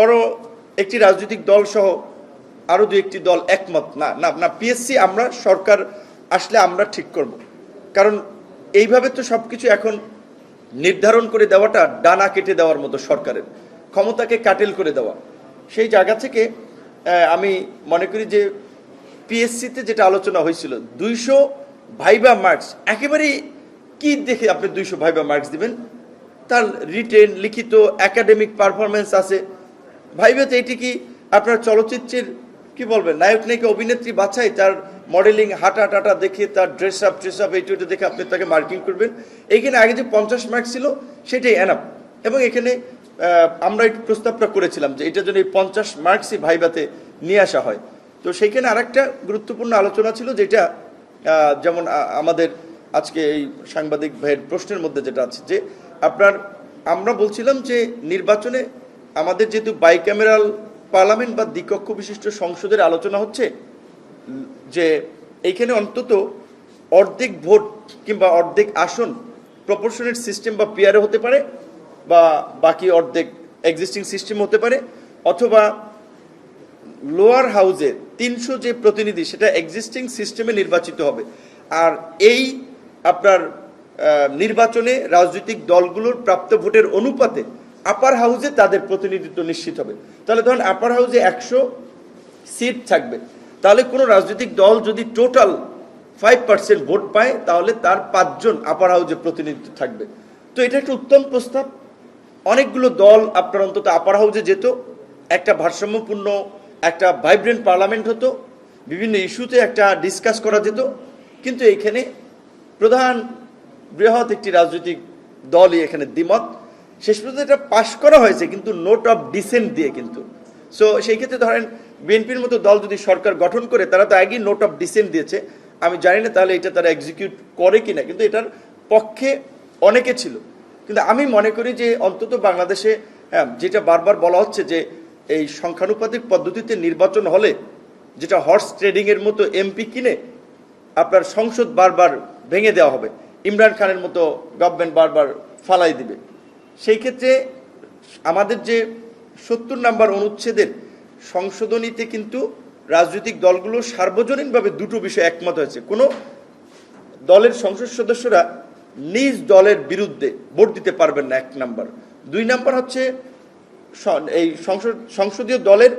বড় একটি রাজনৈতিক দল সহ আরও দু একটি দল একমত। না না না পিএসসি আমরা, সরকার আসলে আমরা ঠিক করব। কারণ এইভাবে তো সব কিছু এখন নির্ধারণ করে দেওয়াটা ডানা কেটে দেওয়ার মতো সরকারের। ক্ষমতাকে কাটেল করে দেওয়া। সেই জায়গা থেকে আমি মনে করি যে পিএসসিতে যেটা আলোচনা হয়েছিল, দুইশো ভাইবা মার্কস, একেবারেই কি দেখে আপনি দুইশো ভাইবা মার্কস দিবেন? তার রিটেন, লিখিত একাডেমিক পারফরমেন্স আছে। ভাইবাতে এটি কি আপনার চলচ্চিত্রের, কি বলবেন, নায়ক নায়িকা অভিনেত্রী বাছাই তার মডেলিং হাঁটা টাটা দেখে, তার ড্রেস আপ ড্রেস আপ এইটা দেখে আপনি তাকে মার্কিং করবেন। এইখানে আগে যে পঞ্চাশ মার্কস ছিল, সেটাই এনাপ এবং এখানে আমরা এই প্রস্তাবটা করেছিলাম যে এটার জন্য এই পঞ্চাশ মার্কসই ভাইবাতে নিয়ে আসা হয়। তো সেইখানে আরেকটা গুরুত্বপূর্ণ আলোচনা ছিল যেটা যেমন আমাদের আজকে এই সাংবাদিক ভাইয়ের প্রশ্নের মধ্যে যেটা আছে যে, আপনার, আমরা বলছিলাম যে নির্বাচনে আমাদের যেহেতু বাইক্যামেরাল পার্লামেন্ট বা দ্বিকক্ষ বিশিষ্ট সংসদের আলোচনা হচ্ছে, যে এইখানে অন্তত অর্ধেক ভোট কিংবা অর্ধেক আসন প্রপোর্শনেট সিস্টেম বা পিয়ারে হতে পারে বা বাকি অর্ধেক এক্সিস্টিং সিস্টেম হতে পারে, অথবা লোয়ার হাউসে তিনশো যে প্রতিনিধি সেটা এক্সিস্টিং সিস্টেমে নির্বাচিত হবে। আর এই আপনার নির্বাচনে রাজনৈতিক দলগুলোর প্রাপ্ত ভোটের অনুপাতে আপার হাউসে তাদের প্রতিনিধিত্ব নিশ্চিত হবে। তাহলে ধরুন আপার হাউসে একশো সিট থাকবে। তাহলে কোনো রাজনৈতিক দল যদি টোটাল ফাইভ পার্সেন্ট ভোট পায়, তাহলে তার পাঁচজন আপার হাউসে প্রতিনিধিত্ব থাকবে। তো এটা একটা উত্তম প্রস্তাব। অনেকগুলো দল আপনার অন্তত আপার হাউসে যেত, একটা ভারসাম্যপূর্ণ, একটা ভাইব্রেন্ট পার্লামেন্ট হতো, বিভিন্ন ইস্যুতে একটা ডিসকাস করা যেত। কিন্তু এইখানে প্রধান বৃহৎ একটি রাজনৈতিক দলই এখানে দ্বিমত। শেষ পর্যন্ত এটা পাশ করা হয়েছে কিন্তু নোট অফ ডিসেন্ট দিয়ে কিন্তু। সো সেই ক্ষেত্রে ধরেন বিএনপির মতো দল যদি সরকার গঠন করে তারা তো আগেই নোট অফ ডিসেন্ট দিয়েছে। আমি জানি না তাহলে এটা তারা এক্সিকিউট করে কিনা কিন্তু এটার পক্ষে অনেকে ছিল। কিন্তু আমি মনে করি যে অন্তত বাংলাদেশে হ্যাঁ, যেটা বারবার বলা হচ্ছে যে এই সংখ্যানুপাতিক পদ্ধতিতে নির্বাচন হলে যেটা হর্স ট্রেডিংয়ের মতো এমপি কিনে আপনার সংসদ বারবার ভেঙে দেওয়া হবে। ইমরান খানের মতো গভর্নমেন্ট বারবার ফালাই দিবে। সেই ক্ষেত্রে আমাদের যে সত্তর নাম্বার অনুচ্ছেদের সংশোধনীতে কিন্তু রাজনৈতিক দলগুলো সার্বজনীনভাবে দুটো বিষয় একমত হয়েছে। কোনো দলের সংসদ সদস্যরা নিজ দলের বিরুদ্ধে ভোট দিতে পারবেন না এক নাম্বার। দুই নাম্বার হচ্ছে এই সংসদ সংসদীয় দলের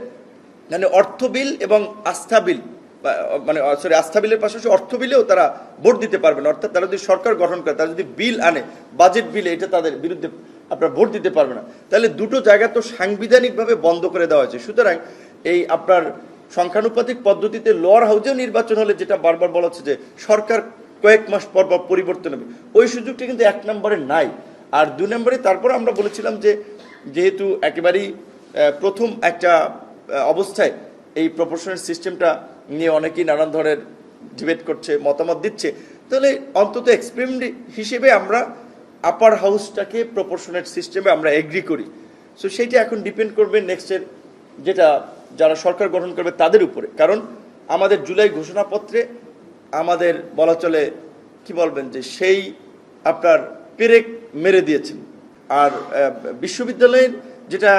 মানে অর্থ বিল এবং আস্থা বিল মানে সরি আস্থা বিলের পাশাপাশি অর্থ বিলেও তারা ভোট দিতে পারবেন। অর্থাৎ তারা যদি সরকার গঠন করে, তারা যদি বিল আনে, বাজেট বিলে এটা তাদের বিরুদ্ধে আপনার ভোট দিতে পারবে না। তাহলে দুটো জায়গা তো সাংবিধানিকভাবে বন্ধ করে দেওয়া হয়েছে। সুতরাং এই আপনার সংখ্যানুপাতিক পদ্ধতিতে লোয়ার হাউসেও নির্বাচন হলে যেটা বারবার বলা হচ্ছে যে সরকার কয়েক মাস পর পর পরিবর্তন হবে, ওই সুযোগটি কিন্তু এক নম্বরে নাই। আর দু নম্বরে তারপর আমরা বলেছিলাম যে যেহেতু একেবারেই প্রথম একটা অবস্থায় এই প্রপোর্শনাল সিস্টেমটা নিয়ে অনেকেই নানান ধরনের ডিবেট করছে, মতামত দিচ্ছে, তাহলে অন্তত এক্সপেরিমেন্ট হিসেবে আমরা আপার হাউসটাকে প্রপোর্শনেট সিস্টেমে আমরা এগ্রি করি। সো সেইটা এখন ডিপেন্ড করবে নেক্সটের যেটা যারা সরকার গঠন করবে তাদের উপরে। কারণ আমাদের জুলাই ঘোষণাপত্রে আমাদের বলা চলে, কি বলবেন যে, সেই আপনার পেরেক মেরে দিয়েছেন। আর বিশ্ববিদ্যালয়ের যেটা,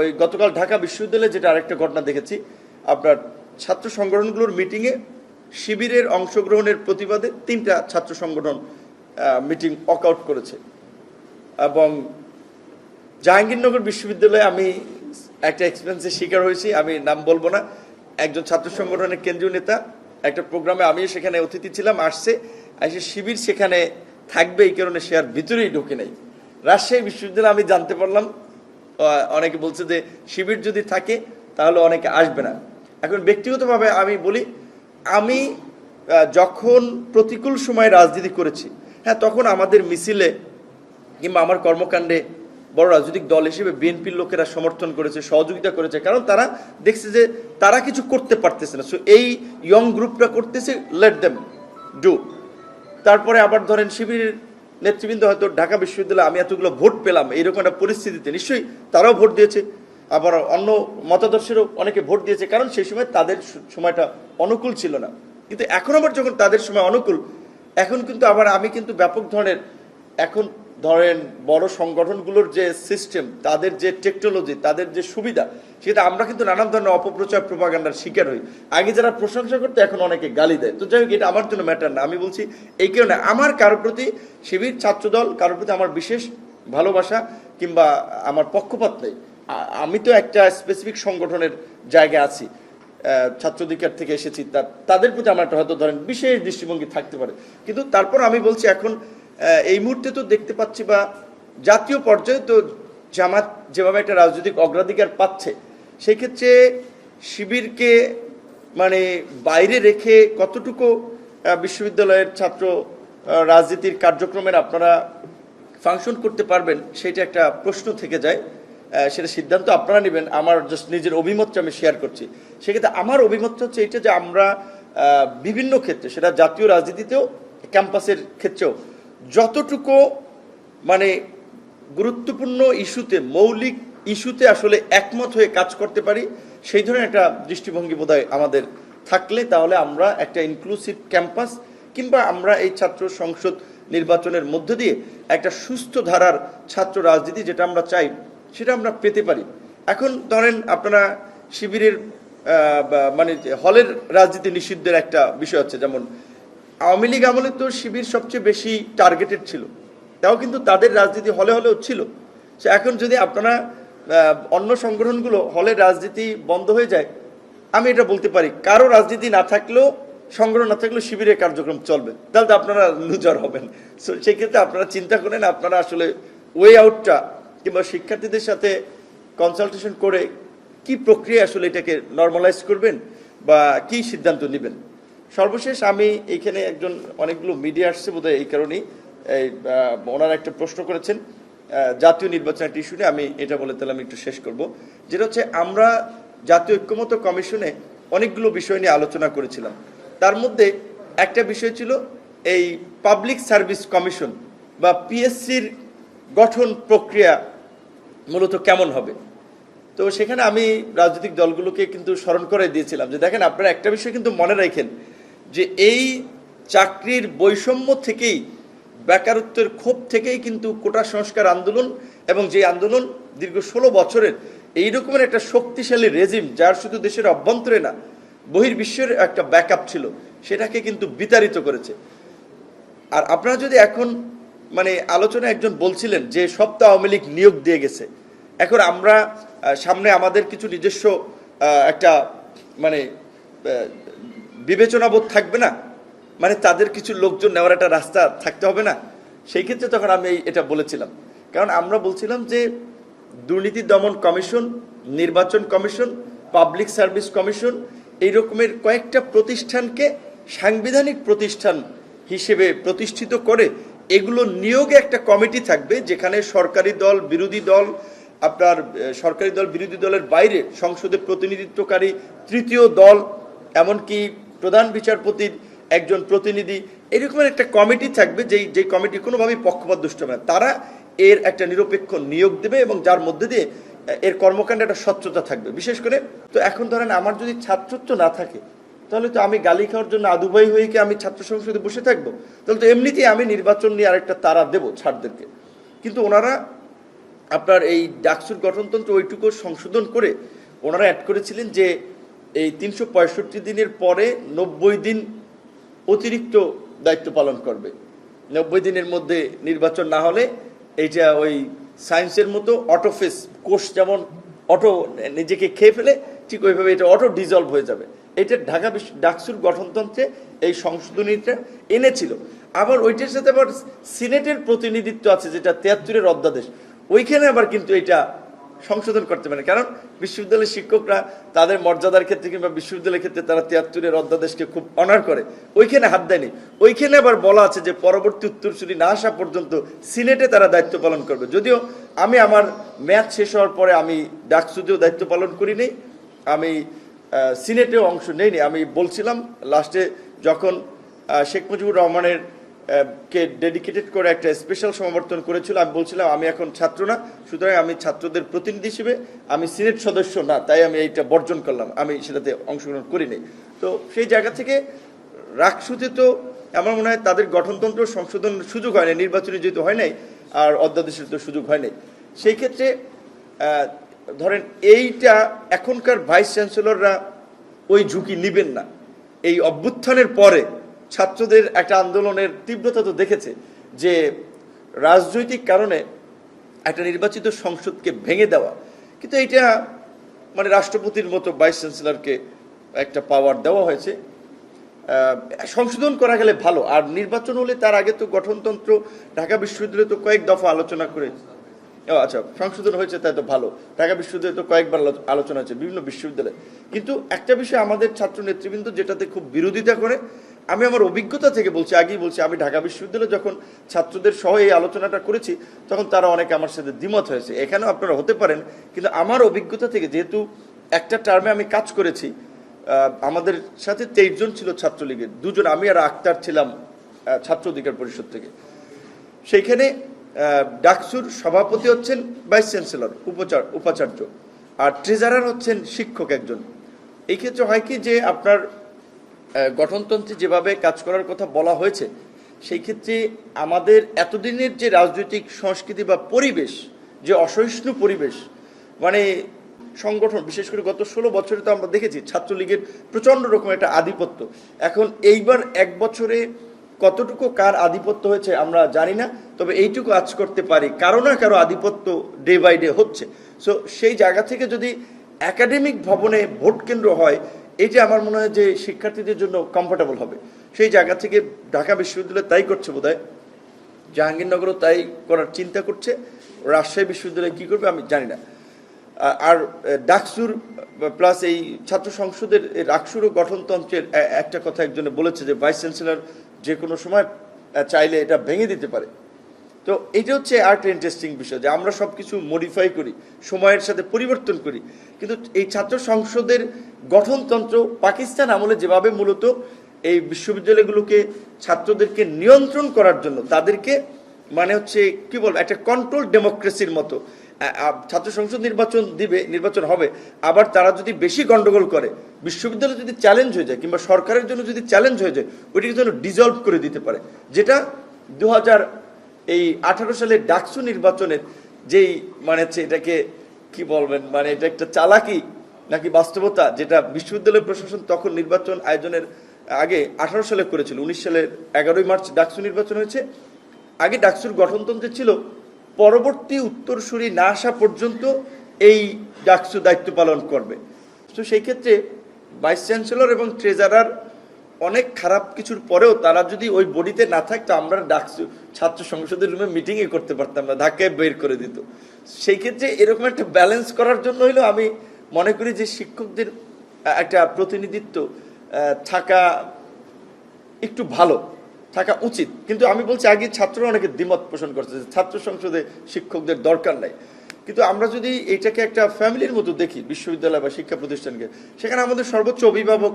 ওই গতকাল ঢাকা বিশ্ববিদ্যালয়ে যেটা আরেকটা ঘটনা দেখেছি, আপনার ছাত্র সংগঠনগুলোর মিটিংয়ে শিবিরের অংশগ্রহণের প্রতিবাদে তিনটা ছাত্র সংগঠন মিটিং ওয়াক আউট করেছে। এবং জাহাঙ্গীরনগর বিশ্ববিদ্যালয়ে আমি একটা এক্সপিরিয়েন্সের শিকার হয়েছি, আমি নাম বলব না। একজন ছাত্র সংগঠনের কেন্দ্রীয় নেতা, একটা প্রোগ্রামে আমি সেখানে অতিথি ছিলাম, আসছে, এসে শিবির সেখানে থাকবে, এই কারণে সে আর ভিতরেই ঢুকে নেই। রাজশাহী বিশ্ববিদ্যালয়ে আমি জানতে পারলাম অনেকে বলছে যে শিবির যদি থাকে, তাহলে অনেকে আসবে না। এখন ব্যক্তিগতভাবে আমি বলি, আমি যখন প্রতিকূল সময়ে রাজনীতি করেছি হ্যাঁ তখন আমাদের মিছিলে কিংবা আমার কর্মকাণ্ডে বড় রাজনৈতিক দল হিসেবে বিএনপির লোকেরা সমর্থন করেছে, সহযোগিতা করেছে। কারণ তারা দেখছে যে তারা কিছু করতে পারতেছে না। সো এই ইয়ং গ্রুপটা করতেছে লেট দেম ডু তারপরে আবার ধরেন শিবিরের নেতৃবৃন্দ হয়তো ঢাকা বিশ্ববিদ্যালয়ে আমি এতগুলো ভোট পেলাম, এইরকম একটা পরিস্থিতিতে নিশ্চয়ই তারাও ভোট দিয়েছে। আবার অন্য মতাদর্শেরও অনেকে ভোট দিয়েছে। কারণ সেই সময় তাদের সময়টা অনুকূল ছিল না। কিন্তু এখন আবার যখন তাদের সময় অনুকূল এখন কিন্তু আবার আমি কিন্তু ব্যাপক ধরনের, এখন ধরেন বড় সংগঠনগুলোর যে সিস্টেম তাদের যে টেকনোলজি তাদের যে সুবিধা, সেটা আমরা কিন্তু নানান ধরনের অপপ্রচার প্রপাগান্ডার শিকার হই। আগে যারা প্রশংসা করতো, এখন অনেকে গালি দেয়। তো যাই হোক, এটা আমার জন্য ম্যাটার না। আমি বলছি, এই কারণে আমার কারোর প্রতি শিবির, ছাত্রদল, কারোর প্রতি আমার বিশেষ ভালোবাসা কিংবা আমার পক্ষপাত নেই। আমি তো একটা স্পেসিফিক সংগঠনের জায়গায় আছি। ছাত্রাধিকার থেকে এসেছি তাদের প্রতি আমার একটা হয়তো ধরেন বিশেষ দৃষ্টিভঙ্গি থাকতে পারে। কিন্তু তারপর আমি বলছি এখন এই মুহূর্তে তো দেখতে পাচ্ছি বা জাতীয় পর্যায়ে তো জামাত যেভাবে একটা রাজনৈতিক অগ্রাধিকার পাচ্ছে সেই ক্ষেত্রে শিবিরকে মানে বাইরে রেখে কতটুকু বিশ্ববিদ্যালয়ের ছাত্র রাজনীতির কার্যক্রমের আপনারা ফাংশন করতে পারবেন, সেটা একটা প্রশ্ন থেকে যায়। সেটা সিদ্ধান্ত আপনারা নেবেন, আমার জাস্ট নিজের অভিমতটা আমি শেয়ার করছি। সেক্ষেত্রে আমার অভিমতটা হচ্ছে এটা যে আমরা বিভিন্ন ক্ষেত্রে, সেটা জাতীয় রাজনীতিতেও, ক্যাম্পাসের ক্ষেত্রেও যতটুকু মানে গুরুত্বপূর্ণ ইস্যুতে, মৌলিক ইস্যুতে আসলে একমত হয়ে কাজ করতে পারি, সেই ধরনের একটা দৃষ্টিভঙ্গি বোধহয় আমাদের থাকলে তাহলে আমরা একটা ইনক্লুসিভ ক্যাম্পাস কিংবা আমরা এই ছাত্র সংসদ নির্বাচনের মধ্য দিয়ে একটা সুস্থ ধারার ছাত্র রাজনীতি যেটা আমরা চাই, সেটা আমরা পেতে পারি। এখন ধরেন আপনারা শিবিরের মানে হলের রাজনীতি নিষিদ্ধের একটা বিষয় হচ্ছে, যেমন আওয়ামী লীগ আমলে তো শিবির সবচেয়ে বেশি টার্গেটেড ছিল, তাও কিন্তু তাদের রাজনীতি হলে হলেও ছিল। সে এখন যদি আপনারা অন্য সংগঠনগুলো হলের রাজনীতি বন্ধ হয়ে যায়, আমি এটা বলতে পারি, কারও রাজনীতি না থাকলেও, সংগঠন না থাকলেও শিবিরের কার্যক্রম চলবে, তাহলে তো আপনারা লুজার হবেন। সো সেক্ষেত্রে আপনারা চিন্তা করেন, আপনারা আসলে ওয়ে আউটটা কিংবা শিক্ষার্থীদের সাথে কনসালটেশন করে কি প্রক্রিয়া আসলে এটাকে নর্মালাইজ করবেন বা কি সিদ্ধান্ত নেবেন? সর্বশেষ আমি এইখানে একজন অনেকগুলো মিডিয়া আসছে বোধহয় এই কারণেই। এই ওনারা একটা প্রশ্ন করেছেন জাতীয় নির্বাচন একটা ইস্যু আমি এটা বলে তাহলে আমি একটু শেষ করব। যেটা হচ্ছে, আমরা জাতীয় ঐক্যমত কমিশনে অনেকগুলো বিষয় নিয়ে আলোচনা করেছিলাম। তার মধ্যে একটা বিষয় ছিল এই পাবলিক সার্ভিস কমিশন বা পিএসসির গঠন প্রক্রিয়া মূলত কেমন হবে? তো সেখানে আমি রাজনৈতিক দলগুলোকে কিন্তু স্মরণ করে দিয়েছিলাম যে দেখেন আপনারা একটা বিষয় কিন্তু মনে রাখেন যে এই চাকরির বৈষম্য থেকেই, বেকারত্বের ক্ষোভ থেকেই কিন্তু কোটা সংস্কার আন্দোলন এবং যে আন্দোলন দীর্ঘ ষোলো বছরের এই রকমের একটা শক্তিশালী রেজিম যার শুধু দেশের অভ্যন্তরে না, বহির্বিশ্বের একটা ব্যাকআপ ছিল, সেটাকে কিন্তু বিতাড়িত করেছে। আর আপনারা যদি এখন মানে আলোচনা একজন বলছিলেন যে সপ্তাহ আওয়ামী লীগ নিয়োগ দিয়ে গেছে, এখন আমরা সামনে আমাদের কিছু নিজস্ব একটা মানে বিবেচনাবোধ থাকবে না? মানে তাদের কিছু লোকজন নেওয়ার একটা রাস্তা থাকতে হবে না? সেই ক্ষেত্রে তখন আমি এটা বলেছিলাম। কারণ আমরা বলছিলাম যে দুর্নীতি দমন কমিশন, নির্বাচন কমিশন, পাবলিক সার্ভিস কমিশন এই রকমের কয়েকটা প্রতিষ্ঠানকে সাংবিধানিক প্রতিষ্ঠান হিসেবে প্রতিষ্ঠিত করে এগুলো নিয়োগে একটা কমিটি থাকবে যেখানে সরকারি দল, বিরোধী দল আপনার সরকারি দল, বিরোধী দলের বাইরে সংসদে প্রতিনিধিত্বকারী তৃতীয় দল, এমনকি প্রধান বিচারপতির একজন প্রতিনিধি, এরকমের একটা কমিটি থাকবে যেই যে কমিটি কোনোভাবেই পক্ষপাত দুষ্ট হবে না। তারা এর একটা নিরপেক্ষ নিয়োগ দেবে এবং যার মধ্যে দিয়ে এর কর্মকাণ্ডে একটা স্বচ্ছতা থাকবে। বিশেষ করে, তো এখন ধরেন আমার যদি ছাত্রত্ব না থাকে, তাহলে তো আমি গালি খাওয়ার জন্য আদুবাই হয়ে কি আমি ছাত্র সংসদে বসে থাকব? তাহলে তো এমনিতেই আমি নির্বাচন নিয়ে আরেকটা তারা দেবো ছাত্রদেরকে কিন্তু ওনারা আপনার এই ডাকসুর গঠনতন্ত্র ওইটুকু সংশোধন করে ওনারা অ্যাড করেছিলেন যে এই তিনশো পঁয়ষট্টি দিনের পরে নব্বই দিন অতিরিক্ত দায়িত্ব পালন করবে। নব্বই দিনের মধ্যে নির্বাচন না হলে এইটা ওই সায়েন্সের মতো অটোফেস কোষ যেমন অটো নিজেকে খেয়ে ফেলে, ঠিক ওইভাবে এটা অটো ডিজলভ হয়ে যাবে। এটা ঢাকা বিশ্ব ডাকসুর গঠনতন্ত্রে এই সংশোধনীটা এনেছিল। আবার ওইটার সাথে আবার সিনেটের প্রতিনিধিত্ব আছে, যেটা তিয়াত্তরের অধ্যাদেশ। ওইখানে আবার কিন্তু এটা সংশোধন করতে পারে। কারণ বিশ্ববিদ্যালয়ের শিক্ষকরা তাদের মর্যাদার ক্ষেত্রে কিংবা বিশ্ববিদ্যালয়ের ক্ষেত্রে তারা তিয়াত্তরের অধ্যাদেশকে খুব অনার করে। ওইখানে হাত দেয়নি। ওইখানে আবার বলা আছে যে পরবর্তী উত্তরসূরি না আসা পর্যন্ত সিনেটে তারা দায়িত্ব পালন করবে। যদিও আমি আমার ম্যাচ শেষ হওয়ার পরে আমি ডাকসুদেও দায়িত্ব পালন করিনি। আমি সিনেটেও অংশ নেইনি। আমি বলছিলাম, লাস্টে যখন শেখ মুজিবুর রহমানের কে ডেডিকেটেড করে একটা স্পেশাল সমাবর্তন করেছিল। আমি বলছিলাম, আমি এখন ছাত্র না, সুতরাং আমি ছাত্রদের প্রতিনিধি হিসেবে আমি সিনেট সদস্য না, তাই আমি এইটা বর্জন করলাম। আমি সেটাতে অংশগ্রহণ করিনি। তো সেই জায়গা থেকে রাকসুতে তো আমার মনে হয় তাদের গঠনতন্ত্র সংশোধন সুযোগ হয় না নির্বাচনে যেহেতু হয় নাই, আর অধ্যাদেশের তো সুযোগ হয় নাই। সেই ক্ষেত্রে ধরেন এইটা এখনকার ভাইস চ্যান্সেলররা ওই ঝুঁকি নিবেন না। এই অভ্যুত্থানের পরে ছাত্রদের একটা আন্দোলনের তীব্রতা তো দেখেছে যে রাজনৈতিক কারণে একটা নির্বাচিত সংসদকে ভেঙে দেওয়া। কিন্তু এটা মানে রাষ্ট্রপতির মতো ভাইস চ্যান্সেলরকে একটা পাওয়ার দেওয়া হয়েছে। সংশোধন করা গেলে ভালো, আর নির্বাচন হলে তার আগে তো গঠনতন্ত্র, ঢাকা বিশ্ববিদ্যালয়ে তো কয়েক দফা আলোচনা করে আচ্ছা সংশোধন হয়েছে তাই তো ভালো। ঢাকা বিশ্ববিদ্যালয়ে তো কয়েকবার আলোচনা হয়েছে বিভিন্ন বিশ্ববিদ্যালয়ে। কিন্তু একটা বিষয় আমাদের ছাত্র নেতৃবৃন্দ যেটাতে খুব বিরোধিতা করে আমি আমার অভিজ্ঞতা থেকে বলছি, আগেই বলছি, আমি ঢাকা বিশ্ববিদ্যালয়ে যখন ছাত্রদের সহ এই আলোচনাটা করেছি, তখন তারা অনেকে আমার সাথে দ্বিমত হয়েছে। এখানেও আপনারা হতে পারেন, কিন্তু আমার অভিজ্ঞতা থেকে যেহেতু একটা টার্মে আমি কাজ করেছি আমাদের সাথে তেইশ জন ছিল ছাত্রলীগের, দুজন, আমি আর আক্তার ছিলাম ছাত্র অধিকার পরিষদ থেকে। সেইখানে ডাকসুর সভাপতি হচ্ছেন ভাইস চ্যান্সেলর, উপচার, উপাচার্য, আর ট্রেজারার হচ্ছেন শিক্ষক একজন। এই ক্ষেত্রে হয় কি যে আপনার গঠনতন্ত্রে যেভাবে কাজ করার কথা বলা হয়েছে, সেই ক্ষেত্রে আমাদের এতদিনের যে রাজনৈতিক সংস্কৃতি বা পরিবেশ, যে অসহিষ্ণু পরিবেশ মানে সংগঠন, বিশেষ করে গত ষোলো বছরে তো আমরা দেখেছি ছাত্রলীগের প্রচণ্ড রকম একটা আধিপত্য। এখন এইবার এক বছরে কতটুকু কার আধিপত্য হয়েছে আমরা জানি না, তবে এইটুকু আজ করতে পারি, কারও না কারও আধিপত্য ডে বাই ডে হচ্ছে। সো সেই জায়গা থেকে যদি একাডেমিক ভবনে ভোট কেন্দ্র হয় এটা আমার মনে হয় যে শিক্ষার্থীদের জন্য কমফোর্টেবল হবে, সেই জায়গা থেকে ঢাকা বিশ্ববিদ্যালয় তাই করছে বোধ হয় জাহাঙ্গীরনগরও তাই করার চিন্তা করছে, রাজশাহী বিশ্ববিদ্যালয় কি করবে আমি জানি না। আর ডাকসুর প্লাস এই ছাত্র সংসদের এই রাকসুর গঠনতন্ত্রের একটা কথা একজনে বলেছে যে ভাইস চ্যান্সেলর যে কোনো সময় চাইলে এটা ভেঙে দিতে পারে। তো এটা হচ্ছে আর একটা ইন্টারেস্টিং বিষয়, যে আমরা সব কিছু মডিফাই করি, সময়ের সাথে পরিবর্তন করি। কিন্তু এই ছাত্র সংসদের গঠনতন্ত্র পাকিস্তান আমলে যেভাবে মূলত এই বিশ্ববিদ্যালয়গুলোকে ছাত্রদেরকে নিয়ন্ত্রণ করার জন্য, তাদেরকে মানে হচ্ছে কি বলব, একটা কন্ট্রোল ডেমোক্রেসির মতো ছাত্র সংসদ নির্বাচন দিবে, নির্বাচন হবে, আবার তারা যদি বেশি গন্ডগোল করে, বিশ্ববিদ্যালয় যদি চ্যালেঞ্জ হয়ে যায়, কিংবা সরকারের জন্য যদি চ্যালেঞ্জ হয়ে যায়, ওইটাকে যেন ডিজলভ করে দিতে পারে। যেটা দু হাজার এই আঠারো সালের ডাকসু নির্বাচনের যেই মানে হচ্ছে এটাকে কি বলবেন মানে এটা একটা চালাকি নাকি বাস্তবতা যেটা বিশ্ববিদ্যালয় প্রশাসন তখন নির্বাচন আয়োজনের আগে আঠারো সালে করেছিল। উনিশ সালের এগারোই মার্চ ডাকসু নির্বাচন হয়েছে। আগে ডাকসুর গঠনতন্ত্রে ছিল পরবর্তী উত্তরসূরি না আসা পর্যন্ত এই ডাকসু দায়িত্ব পালন করবে। তো সেই ক্ষেত্রে ভাইস চ্যান্সেলর এবং ট্রেজারার অনেক খারাপ কিছুর পরেও তারা যদি ওই বডিতে না থাকতো, আমরা ডাকসু ছাত্র সংসদের রুমে মিটিংই করতে পারতাম না, ধাক্কায় বের করে দিত। সেই ক্ষেত্রে এরকম একটা ব্যালেন্স করার জন্য হলেও আমি মনে করি যে শিক্ষকদের একটা প্রতিনিধিত্ব থাকা একটু ভালো, থাকা উচিত। কিন্তু আমি বলছি, আগে ছাত্ররা অনেকে দ্বিমত পোষণ করছে ছাত্র সংসদে শিক্ষকদের দরকার নাই। কিন্তু আমরা যদি এইটাকে একটা ফ্যামিলির মতো দেখি, বিশ্ববিদ্যালয় বা শিক্ষা প্রতিষ্ঠানকে, সেখানে আমাদের সর্বোচ্চ অভিভাবক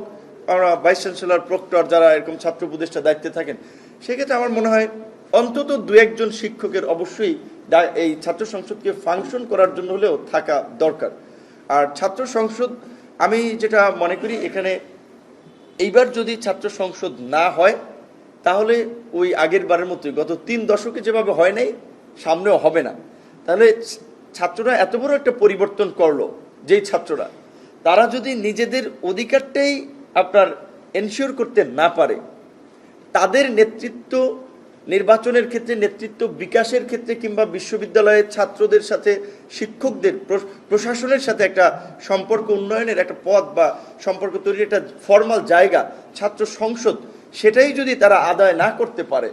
আমরা ভাইস চ্যান্সেলর, প্রক্টর যারা এরকম ছাত্র উপদেষ্টা দায়িত্বে থাকেন, সেক্ষেত্রে আমার মনে হয় অন্তত দু একজন শিক্ষকের অবশ্যই এই ছাত্র সংসদকে ফাংশন করার জন্য হলেও থাকা দরকার। আর ছাত্র সংসদ, আমি যেটা মনে করি, এখানে এইবার যদি ছাত্র সংসদ না হয়, তাহলে ওই আগের বারের মতোই, গত তিন দশকে যেভাবে হয় নাই, সামনেও হবে না। তাহলে ছাত্ররা এত বড় একটা পরিবর্তন করল, যেই ছাত্ররা, তারা যদি নিজেদের অধিকারটাই আপনার এনশিওর করতে না পারে, তাদের নেতৃত্ব নির্বাচনের ক্ষেত্রে, নেতৃত্ব বিকাশের ক্ষেত্রে কিংবা বিশ্ববিদ্যালয়ের ছাত্রদের সাথে, শিক্ষকদের প্র- প্রশাসনের সাথে একটা সম্পর্ক উন্নয়নের একটা পথ বা সম্পর্ক তৈরির একটা ফর্মাল জায়গা, ছাত্র সংসদ, সেটাই যদি তারা আদায় না করতে পারে,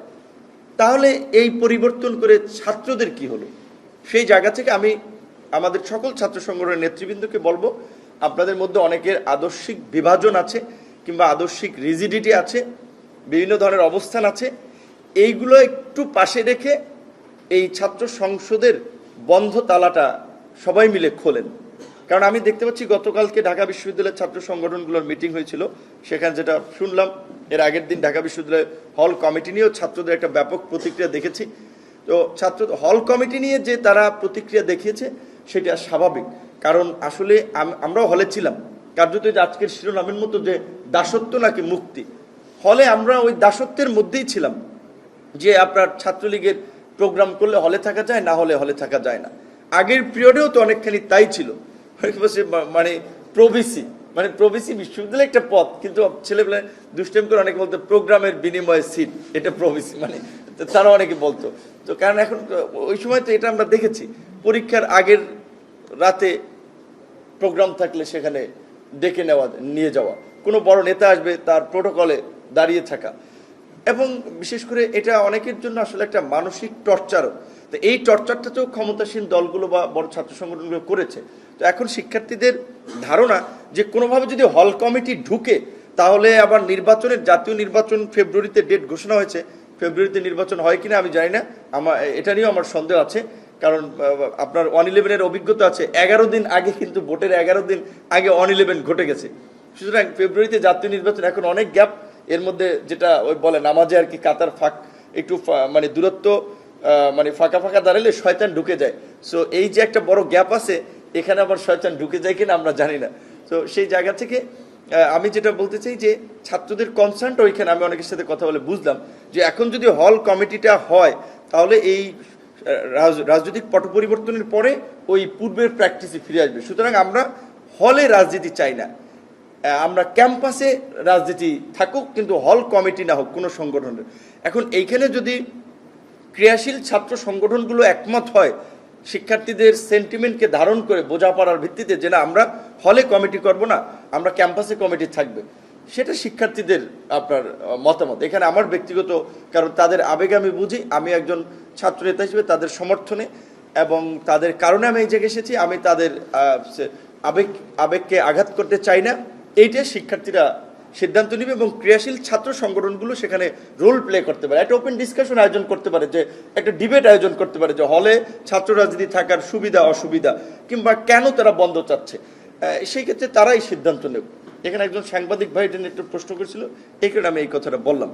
তাহলে এই পরিবর্তন করে ছাত্রদের কি হলো? সেই জায়গা থেকে আমি আমাদের সকল ছাত্র সংগঠনের নেতৃবৃন্দকে বলব আপনাদের মধ্যে অনেকের আদর্শিক বিভাজন আছে কিংবা আদর্শিক রিজিডিটি আছে, বিভিন্ন ধরনের অবস্থান আছে। এইগুলো একটু পাশে রেখে এই ছাত্র সংসদের বন্ধ তালাটা সবাই মিলে খোলেন। কারণ আমি দেখতে পাচ্ছি গতকালকে ঢাকা বিশ্ববিদ্যালয়ের ছাত্র সংগঠনগুলোর মিটিং হয়েছিল। সেখানে যেটা শুনলাম, এর আগের দিন ঢাকা বিশ্ববিদ্যালয়ের হল কমিটি নিয়েও ছাত্রদের একটা ব্যাপক প্রতিক্রিয়া দেখেছি। তো ছাত্র হল কমিটি নিয়ে যে তারা প্রতিক্রিয়া দেখিয়েছে, সেটা স্বাভাবিক। কারণ আসলে আমরাও হলে ছিলাম। কার্যত যে আজকের শিরোনামের মতো যে দাসত্ব নাকি মুক্তি, হলে আমরা ওই দাসত্বের মধ্যেই ছিলাম যে আপনার ছাত্রলীগের প্রোগ্রাম করলে হলে থাকা যায়, না হলে হলে থাকা যায় না। আগের পিরিয়ডেও তো অনেকখানি তাই ছিল। মানে প্রভিসি মানে প্রভিসি বিশ্ববিদ্যালয় একটা পথ, কিন্তু ছেলেবেলা দুষ্টেম করে অনেকে বলতো প্রোগ্রামের বিনিময়ে সিট, এটা প্রভিসি মানে তারা অনেকে বলতো। তো কারণ এখন ওই সময় তো এটা আমরা দেখেছি। পরীক্ষার আগের রাতে প্রোগ্রাম থাকলে সেখানে ডেকে নেওয়া, নিয়ে যাওয়া। কোনো বড় নেতা আসবে, তার প্রোটোকলে দাঁড়িয়ে থাকা। এবং বিশেষ করে এটা অনেকের জন্য আসলে একটা মানসিক টর্চারও তো এই টর্চারটা তো ক্ষমতাসীন দলগুলো বা বড় ছাত্র সংগঠনগুলো করেছে। তো এখন শিক্ষার্থীদের ধারণা যে কোনোভাবে যদি হল কমিটি ঢুকে, তাহলে আবার নির্বাচনের, জাতীয় নির্বাচন ফেব্রুয়ারিতে ডেট ঘোষণা হয়েছে। ফেব্রুয়ারিতে নির্বাচন হয় কিনা আমি জানি না। আমার এটা নিয়েও আমার সন্দেহ আছে। কারণ আপনার ওয়ান ইলেভেনের অভিজ্ঞতা আছে, এগারো দিন আগে কিন্তু ভোটের এগারো দিন আগে ওয়ান ইলেভেন ঘটে গেছে। সুতরাং ফেব্রুয়ারিতে জাতীয় নির্বাচন, এখন অনেক গ্যাপ, এর মধ্যে যেটা ওই বলে নামাজে আর কি কাতার ফাঁক, একটু মানে দূরত্ব মানে ফাঁকা ফাঁকা দাঁড়ালে শয়তান ঢুকে যায়। সো এই যে একটা বড় গ্যাপ আছে, এখানে আবার শয়তান ঢুকে যায় কিনা আমরা জানি না। তো সেই জায়গা থেকে আমি যেটা বলতে চাই যে, ছাত্রদের কনসার্নটা ওইখানে, আমি অনেকের সাথে কথা বলে বুঝলাম যে, এখন যদি হল কমিটিটা হয়, তাহলে এই রাজনৈতিক পট পরিবর্তনের পরে ওই পূর্বের প্র্যাকটিসে ফিরে আসবে। সুতরাং আমরা হলে রাজনীতি চাই না। আমরা ক্যাম্পাসে রাজনীতি থাকুক, কিন্তু হল কমিটি না হোক, কোনো সংগঠনের এখন এইখানে যদি ক্রিয়াশীল ছাত্র সংগঠনগুলো একমত হয়, শিক্ষার্থীদের সেন্টিমেন্টকে ধারণ করে বোঝাপড়ার ভিত্তিতে যে না, আমরা হলে কমিটি করব না, আমরা ক্যাম্পাসে কমিটি থাকবে। সেটা শিক্ষার্থীদের আপনার মতামত। এখানে আমার ব্যক্তিগত কারণ, তাদের আবেগ আমি বুঝি, আমি একজন ছাত্র নেতা হিসেবে তাদের সমর্থনে এবং তাদের কারণে আমি এই জায়গায় এসেছি, আমি তাদের আবেগ, আবেগকে আঘাত করতে চাই না। এইটা শিক্ষার্থীরা সিদ্ধান্ত নিবে এবং ক্রিয়াশীল ছাত্র সংগঠনগুলো সেখানে রোল প্লে করতে পারে। একটা ওপেন ডিসকাশন আয়োজন করতে পারে, যে একটা ডিবেট আয়োজন করতে পারে, যে হলে ছাত্র রাজনীতি থাকার সুবিধা, অসুবিধা, কিংবা কেন তারা বন্ধ চাচ্ছে। সেই ক্ষেত্রে তারাই সিদ্ধান্ত নেব। এখানে একজন সাংবাদিক ভাই এটা একটু প্রশ্ন করেছিল এই কারণে আমি এই কথাটা বললাম।